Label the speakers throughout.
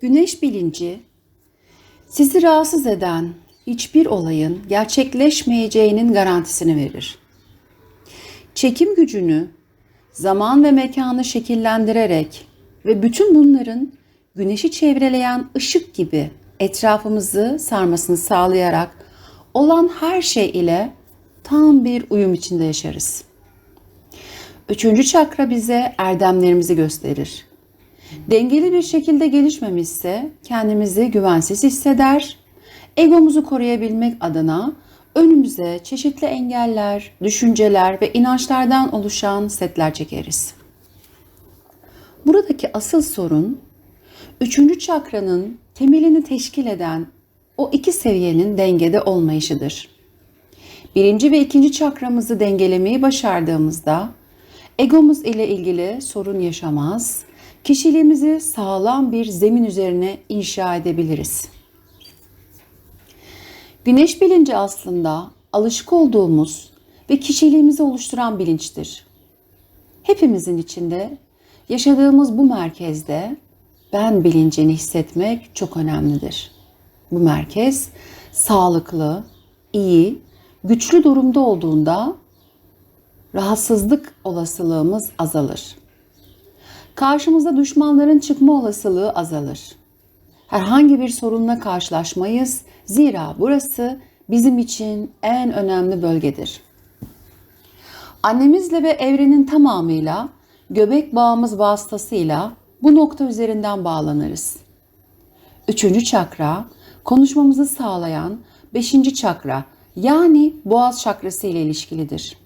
Speaker 1: Güneş bilinci sizi rahatsız eden hiçbir olayın gerçekleşmeyeceğinin garantisini verir. Çekim gücünü zaman ve mekanı şekillendirerek ve bütün bunların güneşi çevreleyen ışık gibi etrafımızı sarmasını sağlayarak olan her şey ile tam bir uyum içinde yaşarız. Üçüncü çakra bize erdemlerimizi gösterir. Dengeli bir şekilde gelişmemişse kendimizi güvensiz hisseder. Egomuzu koruyabilmek adına önümüze çeşitli engeller, düşünceler ve inançlardan oluşan setler çekeriz. Buradaki asıl sorun üçüncü çakranın temelini teşkil eden o iki seviyenin dengede olmayışıdır. Birinci ve ikinci çakramızı dengelemeyi başardığımızda egomuz ile ilgili sorun yaşamaz, kişiliğimizi sağlam bir zemin üzerine inşa edebiliriz. Güneş bilinci aslında alışık olduğumuz ve kişiliğimizi oluşturan bilinçtir. Hepimizin içinde yaşadığımız bu merkezde ben bilincini hissetmek çok önemlidir. Bu merkez sağlıklı, iyi, güçlü durumda olduğunda rahatsızlık olasılığımız azalır. Karşımıza düşmanların çıkma olasılığı azalır. Herhangi bir sorunla karşılaşmayız. Zira burası bizim için en önemli bölgedir. Annemizle ve evrenin tamamıyla göbek bağımız vasıtasıyla bu nokta üzerinden bağlanırız. Üçüncü çakra konuşmamızı sağlayan beşinci çakra yani boğaz çakrası ile ilişkilidir.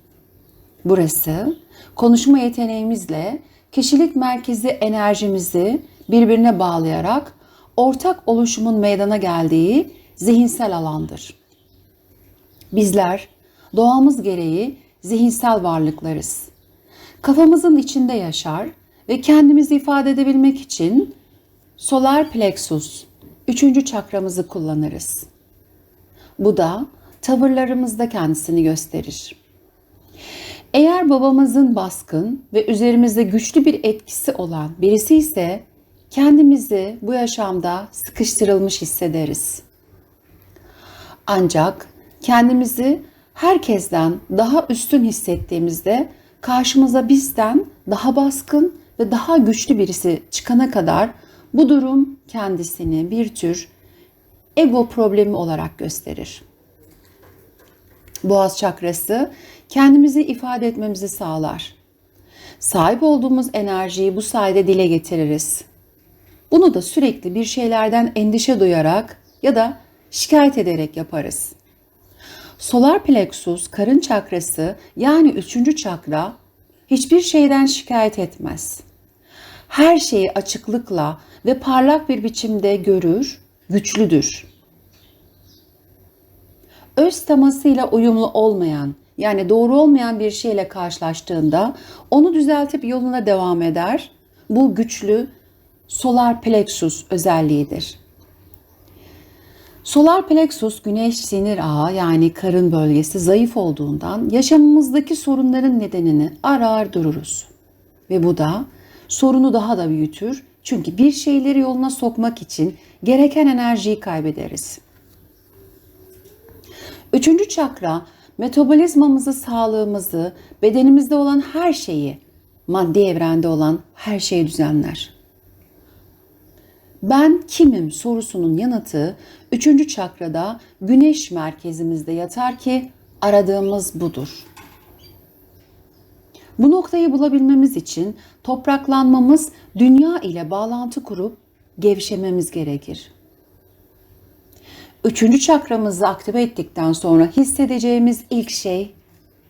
Speaker 1: Burası konuşma yeteneğimizle kişilik merkezi enerjimizi birbirine bağlayarak ortak oluşumun meydana geldiği zihinsel alandır. Bizler doğamız gereği zihinsel varlıklarız. Kafamızın içinde yaşar ve kendimizi ifade edebilmek için solar plexus, üçüncü çakramızı kullanırız. Bu da tavırlarımızda kendisini gösterir. Eğer babamızın baskın ve üzerimizde güçlü bir etkisi olan birisi ise kendimizi bu yaşamda sıkıştırılmış hissederiz. Ancak kendimizi herkesten daha üstün hissettiğimizde karşımıza bizden daha baskın ve daha güçlü birisi çıkana kadar bu durum kendisini bir tür ego problemi olarak gösterir. Boğaz çakrası kendimizi ifade etmemizi sağlar. Sahip olduğumuz enerjiyi bu sayede dile getiririz. Bunu da sürekli bir şeylerden endişe duyarak ya da şikayet ederek yaparız. Solar plexus, karın çakrası yani üçüncü çakra hiçbir şeyden şikayet etmez. Her şeyi açıklıkla ve parlak bir biçimde görür, güçlüdür. Öz temasıyla uyumlu olmayan yani doğru olmayan bir şeyle karşılaştığında onu düzeltip yoluna devam eder. Bu güçlü solar plexus özelliğidir. Solar plexus güneş sinir ağı yani karın bölgesi zayıf olduğundan yaşamımızdaki sorunların nedenini arar dururuz. Ve bu da sorunu daha da büyütür. Çünkü bir şeyleri yoluna sokmak için gereken enerjiyi kaybederiz. Üçüncü çakra metabolizmamızı, sağlığımızı, bedenimizde olan her şeyi, maddi evrende olan her şeyi düzenler. Ben kimim sorusunun yanıtı üçüncü çakrada güneş merkezimizde yatar ki aradığımız budur. Bu noktayı bulabilmemiz için topraklanmamız, dünya ile bağlantı kurup gevşememiz gerekir. Üçüncü çakramızı aktive ettikten sonra hissedeceğimiz ilk şey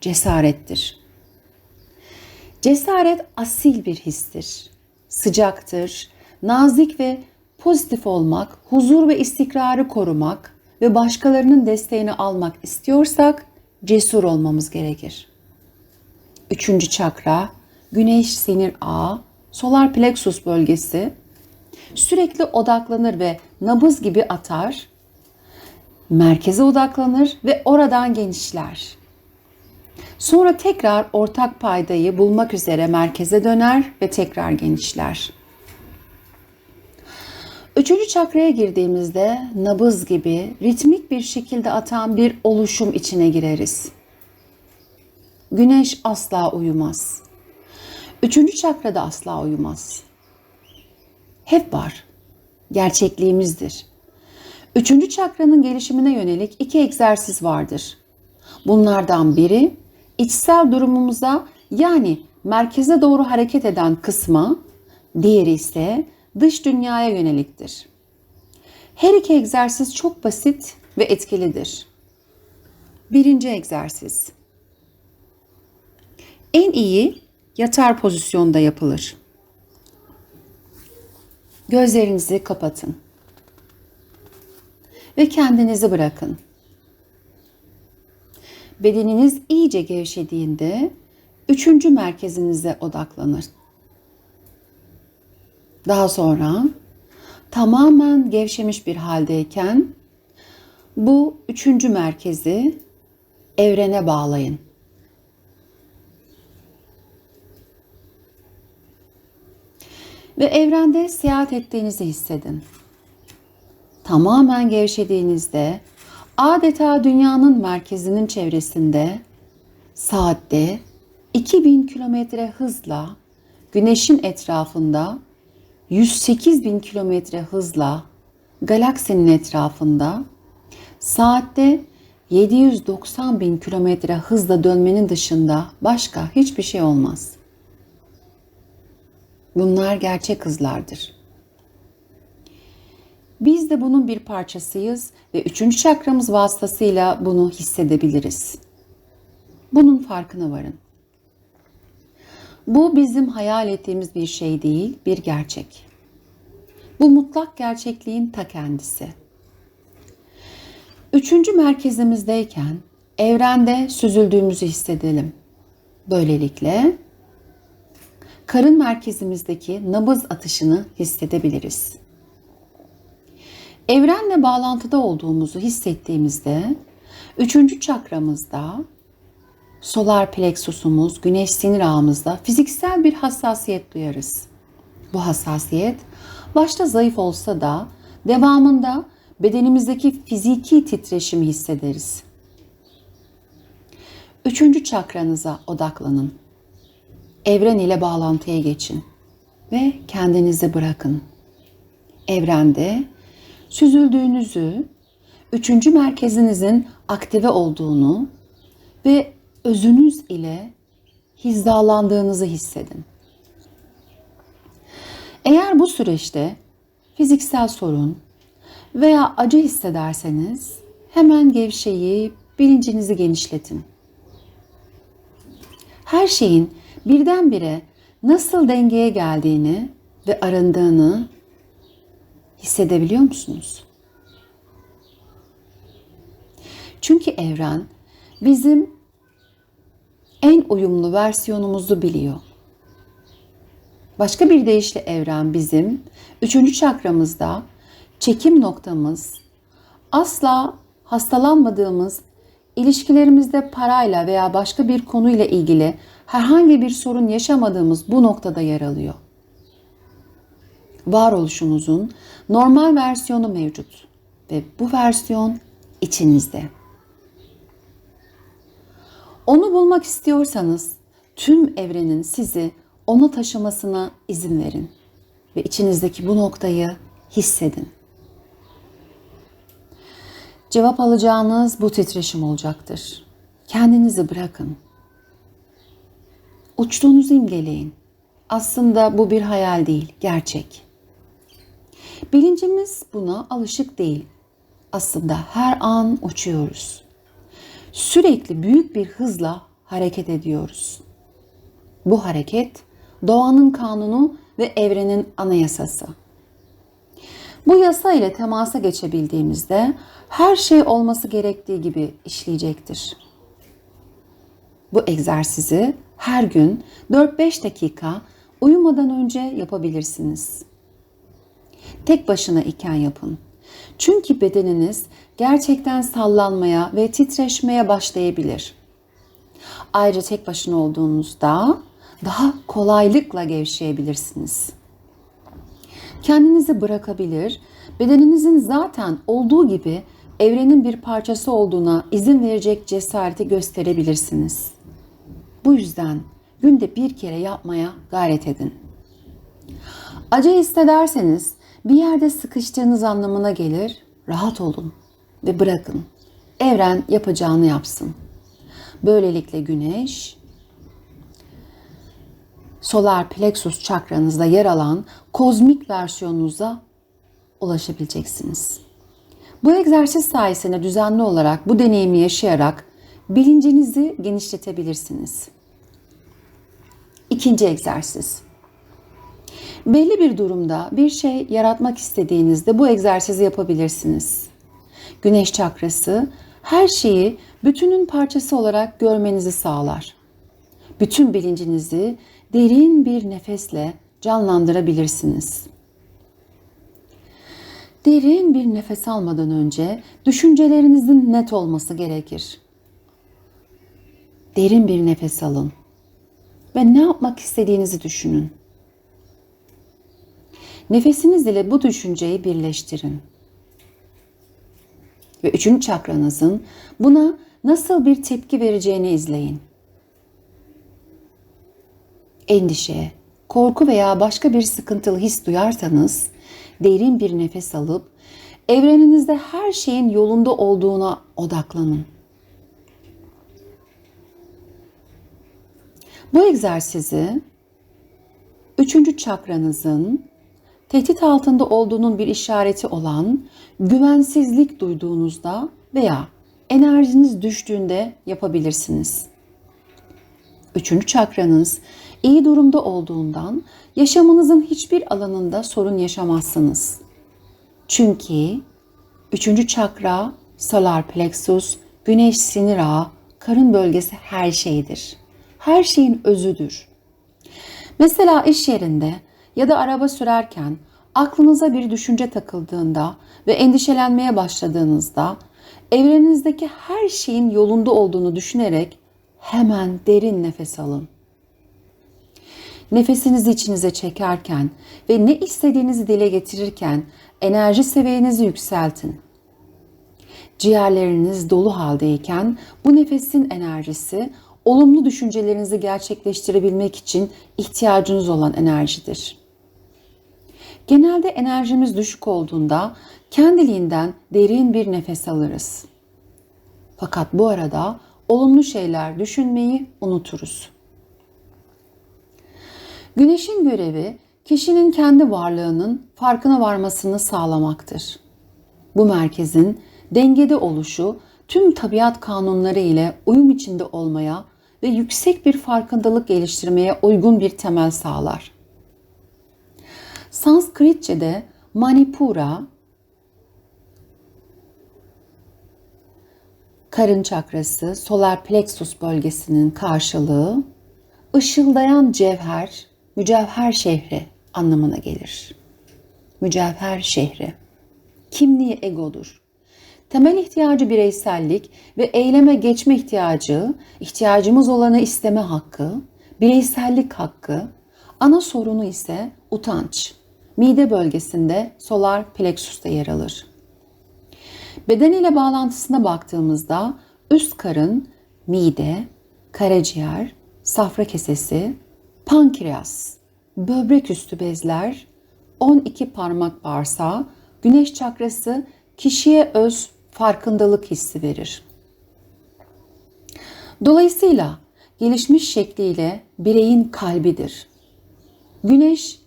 Speaker 1: cesarettir. Cesaret asil bir histir. Sıcaktır, nazik ve pozitif olmak, huzur ve istikrarı korumak ve başkalarının desteğini almak istiyorsak cesur olmamız gerekir. Üçüncü çakra, güneş sinir ağı, solar plexus bölgesi sürekli odaklanır ve nabız gibi atar, merkeze odaklanır ve oradan genişler. Sonra tekrar ortak paydayı bulmak üzere merkeze döner ve tekrar genişler. Üçüncü çakraya girdiğimizde nabız gibi ritmik bir şekilde atan bir oluşum içine gireriz. Güneş asla uyumaz. Üçüncü çakrada asla uyumaz. Hep var. Gerçekliğimizdir. Üçüncü çakranın gelişimine yönelik iki egzersiz vardır. Bunlardan biri içsel durumumuza yani merkeze doğru hareket eden kısma, diğeri ise dış dünyaya yöneliktir. Her iki egzersiz çok basit ve etkilidir. Birinci egzersiz. En iyi yatar pozisyonda yapılır. Gözlerinizi kapatın ve kendinizi bırakın. Bedeniniz iyice gevşediğinde üçüncü merkezinize odaklanır. Daha sonra tamamen gevşemiş bir haldeyken bu üçüncü merkezi evrene bağlayın. Ve evrende seyahat ettiğinizi hissedin. Tamamen gevşediğinizde adeta dünyanın merkezinin çevresinde saatte 2000 kilometre hızla güneşin etrafında 108 bin kilometre hızla galaksinin etrafında saatte 790 bin kilometre hızla dönmenin dışında başka hiçbir şey olmaz. Bunlar gerçek hızlardır. Biz de bunun bir parçasıyız ve üçüncü çakramız vasıtasıyla bunu hissedebiliriz. Bunun farkına varın. Bu bizim hayal ettiğimiz bir şey değil, bir gerçek. Bu mutlak gerçekliğin ta kendisi. Üçüncü merkezimizdeyken evrende süzüldüğümüzü hissedelim. Böylelikle karın merkezimizdeki nabız atışını hissedebiliriz. Evrenle bağlantıda olduğumuzu hissettiğimizde üçüncü çakramızda solar plexusumuz, güneş sinir ağımızda fiziksel bir hassasiyet duyarız. Bu hassasiyet başta zayıf olsa da devamında bedenimizdeki fiziki titreşimi hissederiz. Üçüncü çakranıza odaklanın. Evren ile bağlantıya geçin ve kendinizi bırakın. Evrende süzüldüğünüzü, üçüncü merkezinizin aktive olduğunu ve özünüz ile hizalandığınızı hissedin. Eğer bu süreçte fiziksel sorun veya acı hissederseniz hemen gevşeyip bilincinizi genişletin. Her şeyin birdenbire nasıl dengeye geldiğini ve arındığını hissedebiliyor musunuz? Çünkü evren bizim en uyumlu versiyonumuzu biliyor. Başka bir deyişle evren bizim üçüncü çakramızda çekim noktamız, asla hastalanmadığımız, ilişkilerimizde parayla veya başka bir konuyla ilgili herhangi bir sorun yaşamadığımız bu noktada yer alıyor. Varoluşumuzun normal versiyonu mevcut ve bu versiyon içinizde. Onu bulmak istiyorsanız tüm evrenin sizi ona taşımasına izin verin ve içinizdeki bu noktayı hissedin. Cevap alacağınız bu titreşim olacaktır. Kendinizi bırakın. Uçtuğunuzu imgeleyin. Aslında bu bir hayal değil, gerçek. Bilincimiz buna alışık değil. Aslında her an uçuyoruz. Sürekli büyük bir hızla hareket ediyoruz. Bu hareket doğanın kanunu ve evrenin anayasası. Bu yasa ile temasa geçebildiğimizde her şey olması gerektiği gibi işleyecektir. Bu egzersizi her gün 4-5 dakika uyumadan önce yapabilirsiniz. Tek başına iken yapın. Çünkü bedeniniz gerçekten sallanmaya ve titreşmeye başlayabilir. Ayrıca tek başına olduğunuzda daha kolaylıkla gevşeyebilirsiniz. Kendinizi bırakabilir, bedeninizin zaten olduğu gibi evrenin bir parçası olduğuna izin verecek cesareti gösterebilirsiniz. Bu yüzden günde bir kere yapmaya gayret edin. Acı hissederseniz bir yerde sıkıştığınız anlamına gelir, rahat olun ve bırakın. Evren yapacağını yapsın. Böylelikle güneş solar plexus çakranızda yer alan kozmik versiyonunuza ulaşabileceksiniz. Bu egzersiz sayesinde düzenli olarak bu deneyimi yaşayarak bilincinizi genişletebilirsiniz. İkinci egzersiz. Belli bir durumda bir şey yaratmak istediğinizde bu egzersizi yapabilirsiniz. Güneş çakrası her şeyi bütünün parçası olarak görmenizi sağlar. Bütün bilincinizi derin bir nefesle canlandırabilirsiniz. Derin bir nefes almadan önce düşüncelerinizin net olması gerekir. Derin bir nefes alın ve ne yapmak istediğinizi düşünün. Nefesiniz ile bu düşünceyi birleştirin. Ve üçüncü çakranızın buna nasıl bir tepki vereceğini izleyin. Endişe, korku veya başka bir sıkıntılı his duyarsanız derin bir nefes alıp evreninizde her şeyin yolunda olduğuna odaklanın. Bu egzersizi üçüncü çakranızın tehdit altında olduğunun bir işareti olan güvensizlik duyduğunuzda veya enerjiniz düştüğünde yapabilirsiniz. Üçüncü çakranız iyi durumda olduğundan yaşamınızın hiçbir alanında sorun yaşamazsınız. Çünkü üçüncü çakra, solar plexus, güneş sinir ağı, karın bölgesi her şeydir. Her şeyin özüdür. Mesela iş yerinde ya da araba sürerken aklınıza bir düşünce takıldığında ve endişelenmeye başladığınızda evrenizdeki her şeyin yolunda olduğunu düşünerek hemen derin nefes alın. Nefesinizi içinize çekerken ve ne istediğinizi dile getirirken enerji seviyenizi yükseltin. Ciğerleriniz dolu haldeyken bu nefesin enerjisi olumlu düşüncelerinizi gerçekleştirebilmek için ihtiyacınız olan enerjidir. Genelde enerjimiz düşük olduğunda kendiliğinden derin bir nefes alırız. Fakat bu arada olumlu şeyler düşünmeyi unuturuz. Güneşin görevi kişinin kendi varlığının farkına varmasını sağlamaktır. Bu merkezin dengede oluşu tüm tabiat kanunları ile uyum içinde olmaya ve yüksek bir farkındalık geliştirmeye uygun bir temel sağlar. Sanskritçe'de Manipura karın çakrası, solar plexus bölgesinin karşılığı ışıldayan cevher, mücevher şehri anlamına gelir. Mücevher şehri. Kimliği egodur. Temel ihtiyacı bireysellik ve eyleme geçme ihtiyacı, ihtiyacımız olanı isteme hakkı, bireysellik hakkı, ana sorunu ise utanç. Mide bölgesinde solar plexus'ta yer alır. Beden ile bağlantısına baktığımızda üst karın, mide, karaciğer, safra kesesi, pankreas, böbrek üstü bezler, 12 parmak bağırsağı, güneş çakrası kişiye öz farkındalık hissi verir. Dolayısıyla gelişmiş şekliyle bireyin kalbidir. Güneş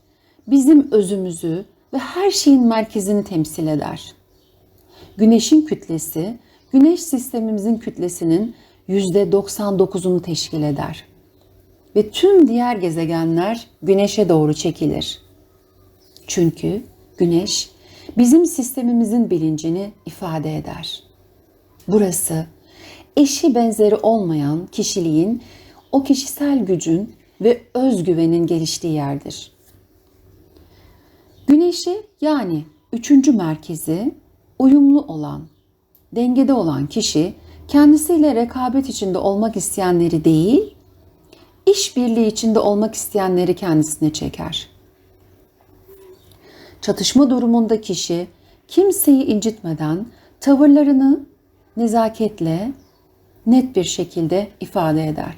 Speaker 1: bizim özümüzü ve her şeyin merkezini temsil eder. Güneşin kütlesi, güneş sistemimizin kütlesinin %99'unu teşkil eder. Ve tüm diğer gezegenler güneşe doğru çekilir. Çünkü güneş bizim sistemimizin bilincini ifade eder. Burası eşi benzeri olmayan kişiliğin, o kişisel gücün ve özgüvenin geliştiği yerdir. Güneşi yani üçüncü merkezi uyumlu olan, dengede olan kişi kendisiyle rekabet içinde olmak isteyenleri değil, işbirliği içinde olmak isteyenleri kendisine çeker. Çatışma durumunda kişi kimseyi incitmeden tavırlarını nezaketle net bir şekilde ifade eder.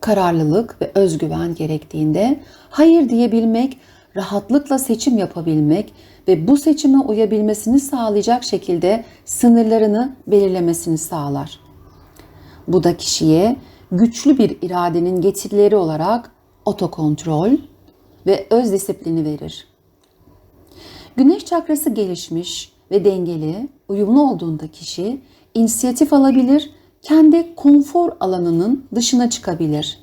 Speaker 1: Kararlılık ve özgüven gerektiğinde hayır diyebilmek, rahatlıkla seçim yapabilmek ve bu seçime uyabilmesini sağlayacak şekilde sınırlarını belirlemesini sağlar. Bu da kişiye güçlü bir iradenin getirileri olarak otokontrol ve öz disiplini verir. Güneş çakrası gelişmiş ve dengeli, uyumlu olduğunda kişi inisiyatif alabilir, kendi konfor alanının dışına çıkabilir.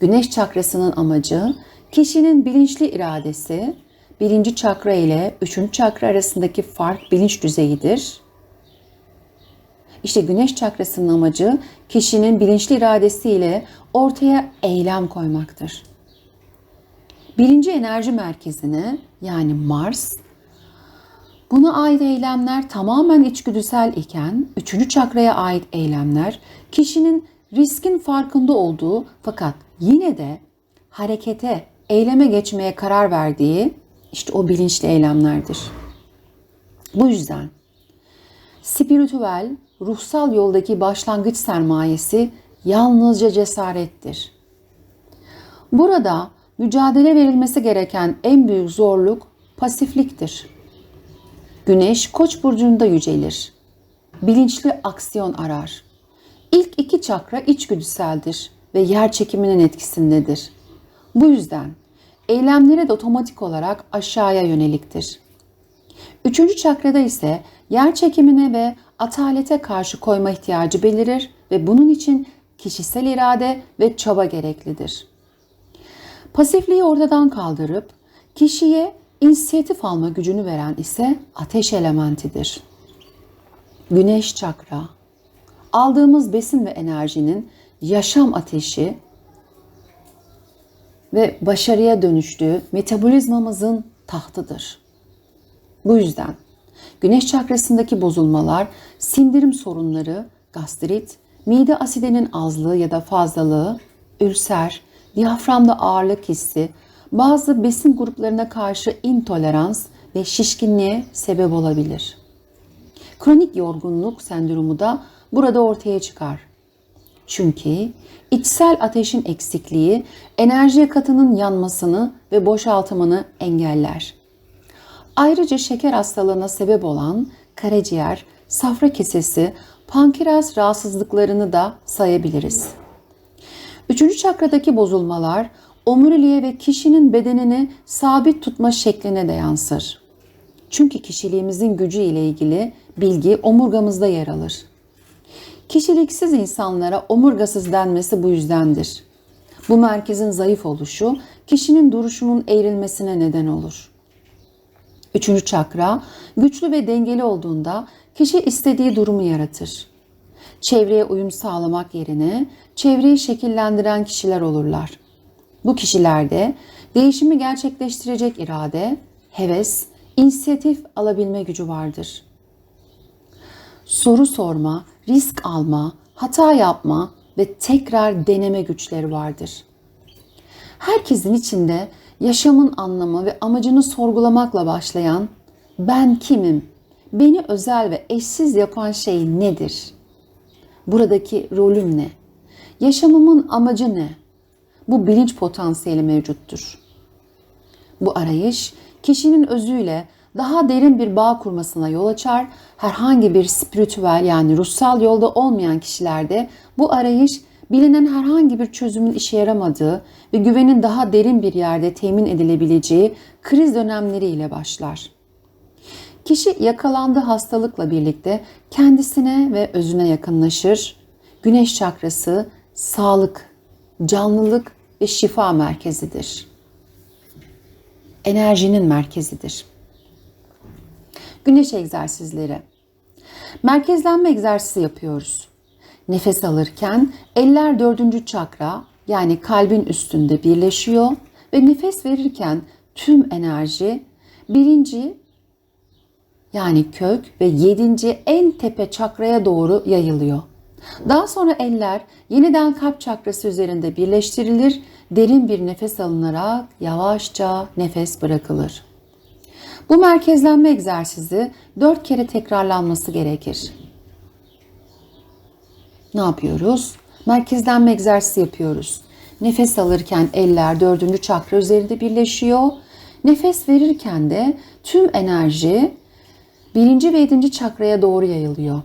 Speaker 1: Güneş çakrasının amacı kişinin bilinçli iradesi, birinci çakra ile üçüncü çakra arasındaki fark bilinç düzeyidir. İşte güneş çakrasının amacı kişinin bilinçli iradesiyle ortaya eylem koymaktır. Birinci enerji merkezine yani Mars Buna ait eylemler tamamen içgüdüsel iken, üçüncü çakraya ait eylemler kişinin riskin farkında olduğu fakat yine de harekete, eyleme geçmeye karar verdiği işte o bilinçli eylemlerdir. Bu yüzden spiritüel, ruhsal yoldaki başlangıç sermayesi yalnızca cesarettir. Burada mücadele verilmesi gereken en büyük zorluk pasifliktir. Güneş Koç burcunda yücelir. Bilinçli aksiyon arar. İlk iki çakra içgüdüseldir ve yer çekiminin etkisindedir. Bu yüzden eylemleri de otomatik olarak aşağıya yöneliktir. Üçüncü çakrada ise yer çekimine ve atalete karşı koyma ihtiyacı belirir ve bunun için kişisel irade ve çaba gereklidir. Pasifliği ortadan kaldırıp kişiye inisiyatif alma gücünü veren ise ateş elementidir. Güneş çakra, aldığımız besin ve enerjinin yaşam ateşi ve başarıya dönüştüğü metabolizmamızın tahtıdır. Bu yüzden güneş çakrasındaki bozulmalar, sindirim sorunları, gastrit, mide asidinin azlığı ya da fazlalığı, ülser, diyaframda ağırlık hissi, bazı besin gruplarına karşı intolerans ve şişkinliğe sebep olabilir. Kronik yorgunluk sendromu da burada ortaya çıkar. Çünkü içsel ateşin eksikliği enerji katının yanmasını ve boşaltımını engeller. Ayrıca şeker hastalığına sebep olan karaciğer, safra kesesi, pankreas rahatsızlıklarını da sayabiliriz. Üçüncü çakradaki bozulmalar omuriliğe ve kişinin bedenini sabit tutma şekline de yansır. Çünkü kişiliğimizin gücü ile ilgili bilgi omurgamızda yer alır. Kişiliksiz insanlara omurgasız denmesi bu yüzdendir. Bu merkezin zayıf oluşu kişinin duruşunun eğrilmesine neden olur. Üçüncü çakra güçlü ve dengeli olduğunda kişi istediği durumu yaratır. Çevreye uyum sağlamak yerine çevreyi şekillendiren kişiler olurlar. Bu kişilerde değişimi gerçekleştirecek irade, heves, inisiyatif alabilme gücü vardır. Soru sorma, risk alma, hata yapma ve tekrar deneme güçleri vardır. Herkesin içinde yaşamın anlamı ve amacını sorgulamakla başlayan ben kimim? Beni özel ve eşsiz yapan şey nedir? Buradaki rolüm ne? Yaşamımın amacı ne? bu bilinç potansiyeli mevcuttur. Bu arayış kişinin özüyle daha derin bir bağ kurmasına yol açar. Herhangi bir spiritüel yani ruhsal yolda olmayan kişilerde bu arayış bilinen herhangi bir çözümün işe yaramadığı ve güvenin daha derin bir yerde temin edilebileceği kriz dönemleriyle başlar. Kişi yakalandığı hastalıkla birlikte kendisine ve özüne yakınlaşır. Güneş çakrası sağlık, canlılık ve şifa merkezidir. Enerjinin merkezidir. Güneş egzersizleri. Merkezlenme egzersizi yapıyoruz. Nefes alırken eller dördüncü çakra yani kalbin üstünde birleşiyor ve nefes verirken tüm enerji birinci yani kök ve yedinci en tepe çakraya doğru yayılıyor. Daha sonra eller yeniden kalp çakrası üzerinde birleştirilir derin bir nefes alınarak yavaşça nefes bırakılır. Bu merkezlenme egzersizi 4 kere tekrarlanması gerekir. Ne yapıyoruz? Merkezlenme egzersizi yapıyoruz. Nefes alırken eller dördüncü çakra üzerinde birleşiyor. Nefes verirken de tüm enerji birinci ve yedinci çakraya doğru yayılıyor.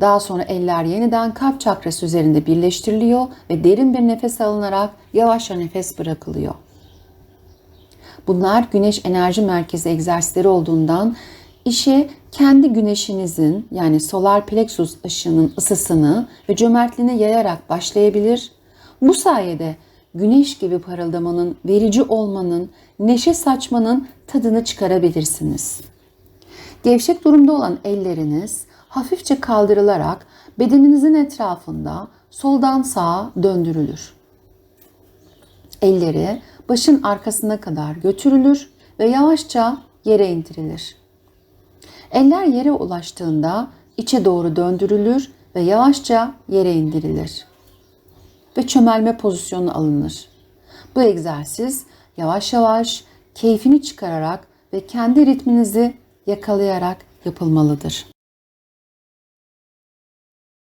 Speaker 1: Daha sonra eller yeniden kalp çakrası üzerinde birleştiriliyor ve derin bir nefes alınarak yavaşça nefes bırakılıyor. Bunlar güneş enerji merkezi egzersizleri olduğundan işe kendi güneşinizin yani solar plexus ışığının ısısını ve cömertliğini yayarak başlayabilir. Bu sayede güneş gibi parıldamanın, verici olmanın, neşe saçmanın tadını çıkarabilirsiniz. Gevşek durumda olan elleriniz hafifçe kaldırılarak bedeninizin etrafında soldan sağa döndürülür. Elleri başın arkasına kadar götürülür ve yavaşça yere indirilir. Eller yere ulaştığında içe doğru döndürülür ve yavaşça yere indirilir. Ve çömelme pozisyonu alınır. Bu egzersiz yavaş yavaş keyfini çıkararak ve kendi ritminizi yakalayarak yapılmalıdır.